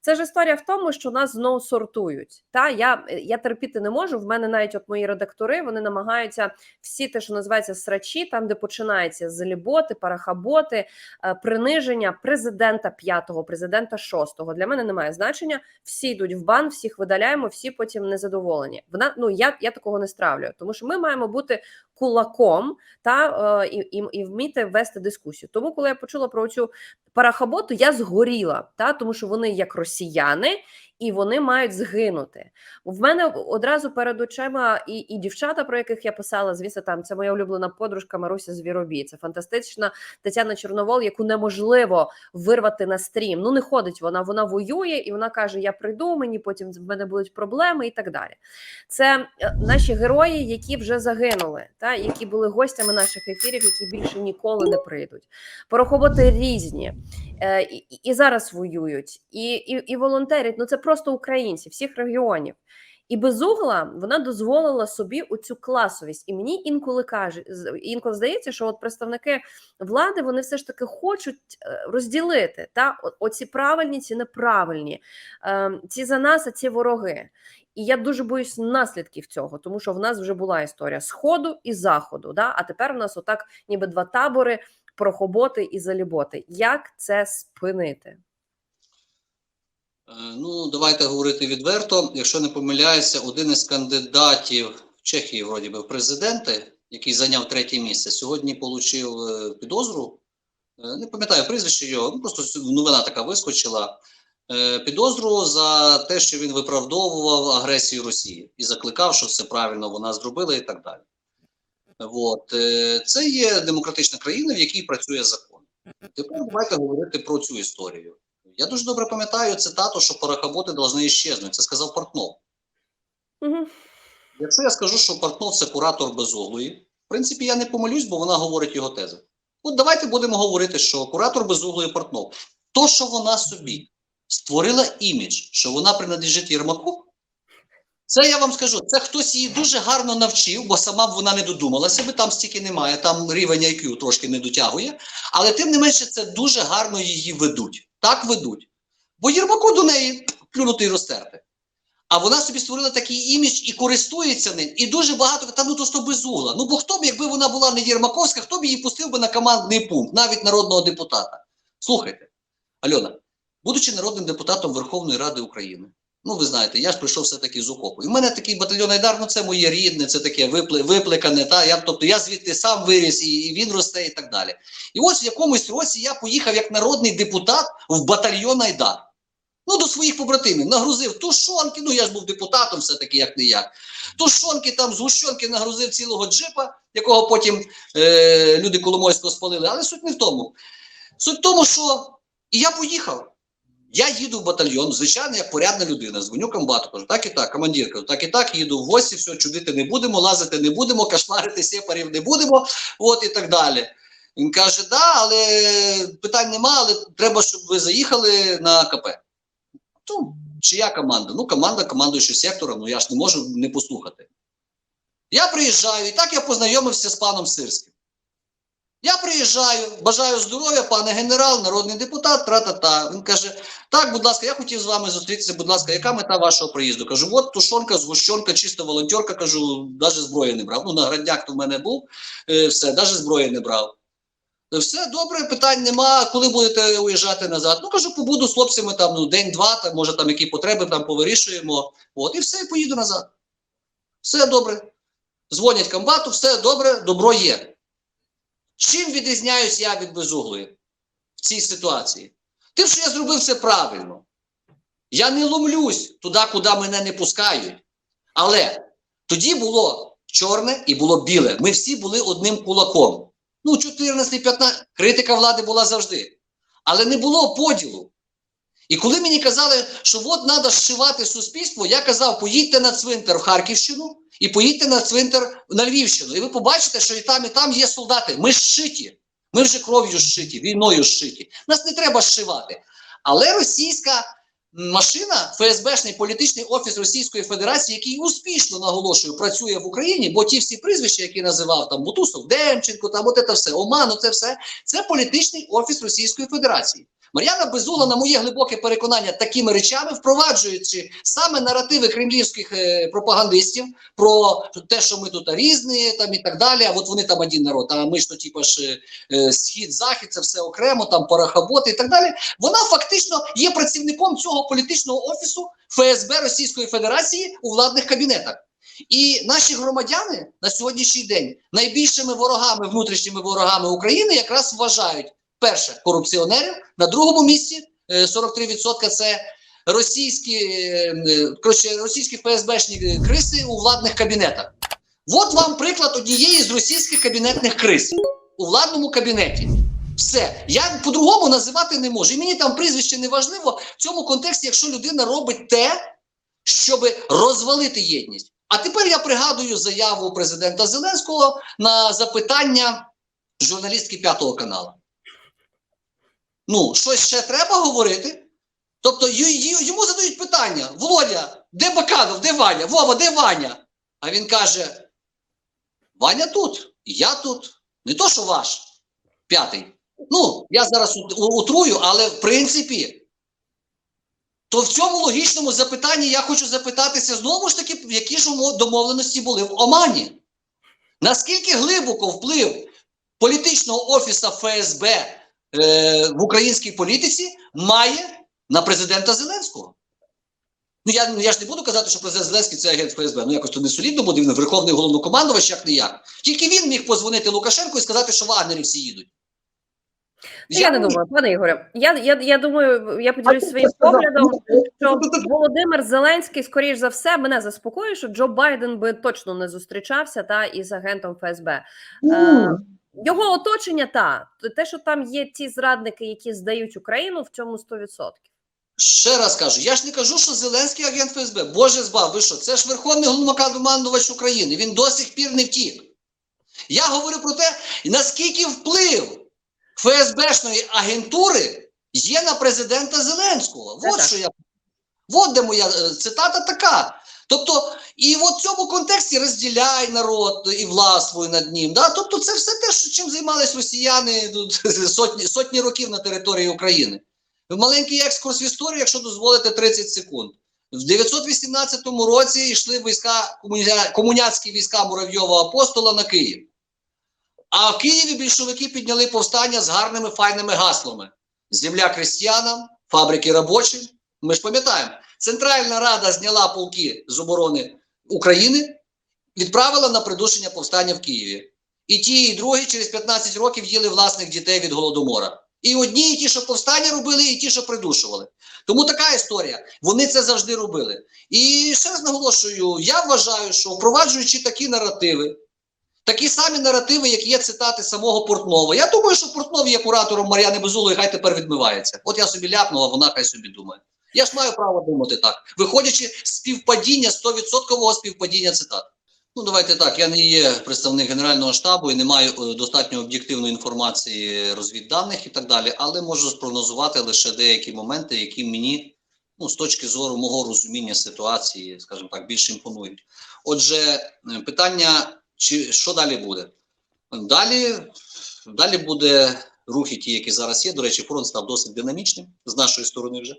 Це ж історія в тому, що нас знову сортують. Та я, я терпіти не можу. В мене навіть от мої редактори вони намагаються всі те, що називається срачі, там де починається заліботи, парахаботи, е, приниження президента п'ятого, президента шостого. Для мене немає значення. Всі йдуть в бан, всіх видаляємо, всі потім незадоволені. Вона ну я, я такого не стравлюю, тому що ми маємо бути кулаком та е, і, і, і вміти вести дискусію. Тому, коли я почула про цю парахаботу, я згоріла, та тому що вони як росіяни. І вони мають згинути. В мене одразу перед очима і і дівчата, про яких я писала, звісно, там це моя улюблена подружка Маруся Звіробій. Це фантастична Тетяна Чорновол, яку неможливо вирвати на стрім. Ну не ходить вона, вона воює і вона каже: Я прийду, мені потім в мене будуть проблеми і так далі. Це е, наші герої, які вже загинули, та які були гостями наших ефірів, які більше ніколи не прийдуть. Порохоботи різні і, і зараз воюють, і, і, і волонтерять. Ну це просто українці всіх регіонів. І безугла вона дозволила собі оцю класовість. І мені інколи каже, інколи здається, що от представники влади вони все ж таки хочуть е, розділити та оці правильні, ці неправильні, ем, ці за нас, а ці вороги. І я дуже боюсь наслідків цього, тому що в нас вже була історія сходу і заходу. Да? А тепер в нас отак, ніби два табори, прохоботи і заліботи. Як це спинити? Е, ну, давайте говорити відверто. Якщо не помиляюся, один із кандидатів в Чехії, вроді би, в президенти, який зайняв третє місце, сьогодні отримав підозру. Е, Не пам'ятаю прізвище його, ну просто новина така вискочила. Е, Підозру за те, що він виправдовував агресію Росії і закликав, що все правильно вона зробила, і так далі. От. е, Це є демократична країна, в якій працює закон. Тепер давайте говорити про цю історію. Я дуже добре пам'ятаю цитату, що порохоботи повинні іщезнути. Це сказав Портнов. Угу. Якщо я скажу, що Портнов це куратор безуглої, в принципі, я не помилюсь, бо вона говорить його тези. От давайте будемо говорити, що куратор безуглої Портнов, то, що вона собі створила імідж, що вона принадлежить Єрмаку, це я вам скажу, це хтось її дуже гарно навчив, бо сама б вона не додумалася, бо там стільки немає, там рівень IQ трошки не дотягує. Але тим не менше, це дуже гарно її ведуть. Так ведуть. Бо Єрмаку до неї плюнути і розтерти. А вона собі створила такий імідж і користується ним. І дуже багато та ну то що безугла. Ну бо хто б, якби вона була не Єрмаковська, хто б її пустив би на командний пункт, навіть народного депутата. Слухайте, Альона, будучи народним депутатом Верховної Ради України, ну ви знаєте, я ж прийшов все-таки з окопу. І в мене такий батальйон Айдар, ну це моє рідне, це таке випле, виплекане. Та, я, тобто я звідти сам виріс, і, і він росте, і так далі. І ось в якомусь році я поїхав як народний депутат в батальйон Айдар. Ну, до своїх побратимів нагрузив тушонки, ну я ж був депутатом, все-таки як не як. Тушонки там, згущенки нагрузив цілого джипа, якого потім е, люди Коломойського спалили. Але суть не в тому. Суть в тому, що і я поїхав. Я їду в батальйон, звичайно, як порядна людина. Дзвоню комбату, кажу, так і так, командир, кажу, так і так, їду в гості, все, чудити не будемо, лазити не будемо, кошмарити сепарів не будемо, от і так далі. Він каже, да, але питань нема, але треба, щоб ви заїхали на КП. Ну, чия команда? Ну, команда командуючого сектором, ну я ж не можу не послухати. Я приїжджаю, і так я познайомився з паном Сирським. Я приїжджаю, бажаю здоров'я, пане генерал, народний депутат, тра-та-та. Він каже: так, будь ласка, я хотів з вами зустрітися, будь ласка, яка мета вашого приїзду? Кажу, от тушонка, згущенка, чисто волонтерка, кажу, навіть зброї не брав. Ну, на градняк то в мене був, е, все, навіть зброї не брав. Все добре, питань нема. Коли будете уїжджати назад? Ну кажу, побуду з хлопцями там ну, день-два, там, може там які потреби там повирішуємо. От, і все, і поїду назад. Все добре. Дзвонять комбату, все добре, добро є. Чим відрізняюсь я від безуглої в цій ситуації? Тим, що я зробив все правильно. Я не ломлюсь туди, куди мене не пускають. Але тоді було чорне і було біле. Ми всі були одним кулаком. Ну, 14-15, критика влади була завжди. Але не було поділу. І коли мені казали, що от треба зшивати суспільство, я казав, поїдьте на цвинтар в Харківщину і поїдьте на цвинтар на Львівщину. І ви побачите, що і там, і там є солдати. Ми зшиті. Ми вже кров'ю зшиті, війною зшиті. Нас не треба зшивати. Але російська машина, ФСБшний політичний офіс Російської Федерації, який успішно наголошую, працює в Україні, бо ті всі прізвища, які називав там Бутусов, Демченко, там от це все, Оман, це все, це політичний офіс Російської Федерації. Мар'яна Безугла, на моє глибоке переконання, такими речами впроваджуючи саме наративи кремлівських е, пропагандистів про те, що ми тут різні, там і так далі. А от вони там один народ, а ми ж то, типу, ж е, схід, захід, це все окремо, там парахаботи і так далі. Вона фактично є працівником цього політичного офісу ФСБ Російської Федерації у владних кабінетах. І наші громадяни на сьогоднішній день найбільшими ворогами, внутрішніми ворогами України якраз вважають перше корупціонерів, на другому місці е, 43% це російські, е, е, коротше, російські ФСБшні криси у владних кабінетах. От вам приклад однієї з російських кабінетних криз у владному кабінеті. Все, я по-другому називати не можу. І мені там прізвище не важливо в цьому контексті, якщо людина робить те, щоб розвалити єдність. А тепер я пригадую заяву президента Зеленського на запитання журналістки П'ятого каналу. Ну, щось ще треба говорити? Тобто йому задають питання: Володя, де Баканов, де Ваня? Вова, де Ваня? А він каже: Ваня тут, я тут. Не то, що ваш п'ятий. Ну, я зараз ут- утрую, але в принципі, то в цьому логічному запитанні я хочу запитатися знову ж таки, які ж домовленості були в Омані. Наскільки глибоко вплив політичного офісу ФСБ е, в українській політиці має на президента Зеленського? Ну, я, я ж не буду казати, що президент Зеленський це агент ФСБ. Ну якось то не солідно буде, він верховний головнокомандувач, як не як. Тільки він міг позвонити Лукашенку і сказати, що вагнері всі їдуть. Я не думаю, пане Ігоре. Я, я, я думаю, я поділюсь своїм поглядом, що Володимир Зеленський, скоріш за все, мене заспокоює, що Джо Байден би точно не зустрічався та із агентом ФСБ. Е, його оточення та те, що там є ті зрадники, які здають Україну, в цьому 100%. Ще раз кажу, я ж не кажу, що Зеленський агент ФСБ. Боже збав, ви що? Це ж верховний головнокомандувач України. Він до сих пір не втік. Я говорю про те, наскільки вплив ФСБшної агентури є на президента Зеленського. От що я. От де моя е, цитата така. Тобто, і в цьому контексті розділяй народ і властвуй над ним. Да? Тобто, це все те, що чим займались росіяни тут, сотні, сотні років на території України. Маленький екскурс в історію, якщо дозволите 30 секунд. В 918 році йшли війська комуня- комуняцькі війська Муравйова апостола на Київ. А в Києві більшовики підняли повстання з гарними файними гаслами: земля крестьянам, фабрики робочим. Ми ж пам'ятаємо, Центральна Рада зняла полки з оборони України, відправила на придушення повстання в Києві. І ті, і другі через 15 років їли власних дітей від голодомора. І одні, і ті, що повстання робили, і ті, що придушували. Тому така історія. Вони це завжди робили. І ще раз наголошую: я вважаю, що впроваджуючи такі наративи, такі самі наративи, як є цитати самого Портнова. Я думаю, що Портнов є куратором Мар'яни Безулої, хай тепер відмивається. От я собі ляпнув, а вона хай собі думає. Я ж маю право думати так, виходячи з співпадіння, 100% співпадіння цитат. Ну, давайте так. Я не є представник Генерального штабу і не маю е, достатньо об'єктивної інформації розвідданих і так далі, але можу спрогнозувати лише деякі моменти, які мені, ну, з точки зору мого розуміння ситуації, скажімо так, більш імпонують. Отже, е, питання, чи що далі буде? Далі, далі буде рухи, ті, які зараз є. До речі, фронт став досить динамічним з нашої сторони вже.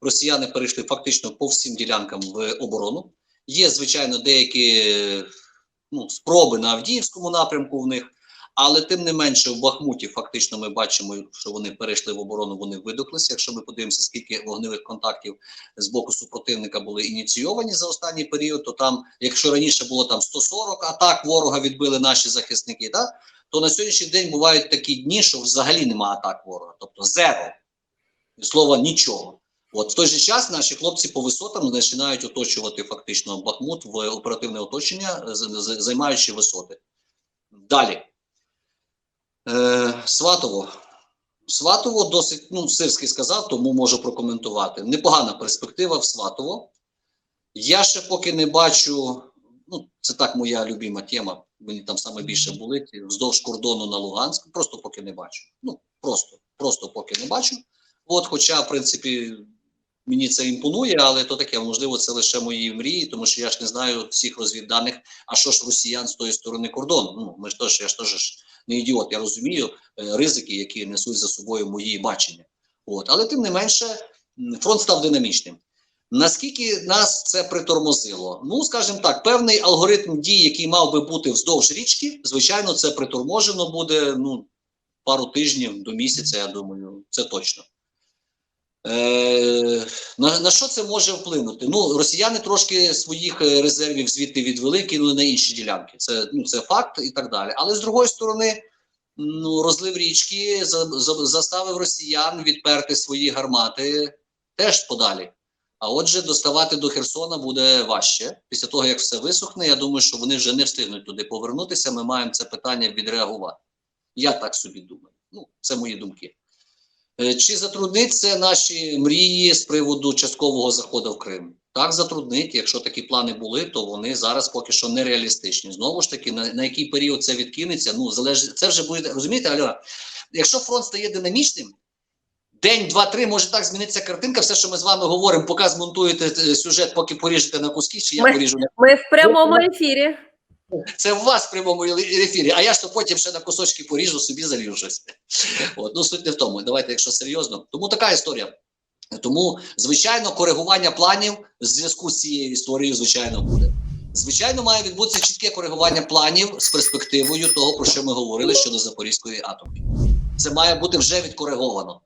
Росіяни перейшли фактично по всім ділянкам в оборону. Є, звичайно, деякі ну, спроби на Авдіївському напрямку в них, але тим не менше в Бахмуті фактично ми бачимо, що вони перейшли в оборону, вони видохлися. Якщо ми подивимося, скільки вогневих контактів з боку супротивника були ініційовані за останній період, то там, якщо раніше було там 140 атак ворога відбили наші захисники, да, то на сьогоднішній день бувають такі дні, що взагалі немає атак ворога, тобто зеро, слова нічого. От в той же час наші хлопці по висотам починають оточувати фактично Бахмут в оперативне оточення, з- займаючи висоти. Далі. Е, Сватово. Сватово досить, ну, Сирський сказав, тому можу прокоментувати. Непогана перспектива в Сватово. Я ще поки не бачу, ну, це так моя любима тема. Мені там саме більше болить вздовж кордону на Луганськ. Просто поки не бачу. Ну, просто, просто поки не бачу. От, хоча, в принципі, мені це імпонує, але то таке, можливо, це лише мої мрії, тому що я ж не знаю всіх розвідданих, а що ж росіян з тої сторони кордону. Ну, ми ж теж, я ж теж не ідіот, я розумію е, ризики, які несуть за собою мої бачення. От, але тим не менше, фронт став динамічним. Наскільки нас це притормозило? Ну, скажімо так, певний алгоритм дій, який мав би бути вздовж річки, звичайно, це приторможено буде ну, пару тижнів до місяця, я думаю, це точно. Е, на, на що це може вплинути? Ну, росіяни трошки своїх е, резервів звідти відвели, кинули на інші ділянки. Це, ну, це факт і так далі. Але з другої сторони, ну, розлив річки за, за, заставив росіян відперти свої гармати теж подалі. А отже, доставати до Херсона буде важче. Після того, як все висохне, я думаю, що вони вже не встигнуть туди повернутися. Ми маємо це питання відреагувати. Я так собі думаю. Ну, це мої думки. Е, Чи затруднить це наші мрії з приводу часткового заходу в Крим? Так, затруднить. Якщо такі плани були, то вони зараз поки що нереалістичні. Знову ж таки, на, на який період це відкинеться? Ну, залежить. Це вже буде розумієте, Альона? Якщо фронт стає динамічним, день, два, три може так змінитися картинка. Все, що ми з вами говоримо, поки змонтуєте е, сюжет, поки поріжете на куски, чи я Ми- поріжу Ми в прямому ефірі. це в вас в прямому ефірі, а я ж то потім ще на кусочки поріжу, собі залью щось. От, ну суть не в тому. Давайте, якщо серйозно. Тому така історія. Тому, звичайно, коригування планів в зв'язку з цією історією, звичайно, буде. Звичайно, має відбутися чітке коригування планів з перспективою того, про що ми говорили щодо Запорізької атомки. Це має бути вже відкориговано.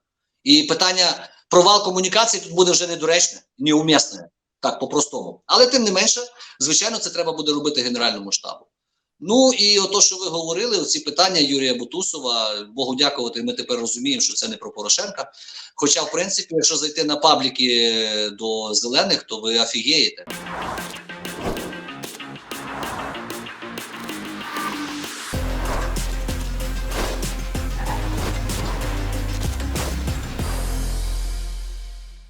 І питання провал комунікації тут буде вже недоречне, неумісне, так по-простому. Але тим не менше, звичайно, це треба буде робити Генеральному штабу. Ну і ото, що ви говорили, оці питання Юрія Бутусова, Богу дякувати, ми тепер розуміємо, що це не про Порошенка. Хоча, в принципі, якщо зайти на пабліки до зелених, то ви офігієте.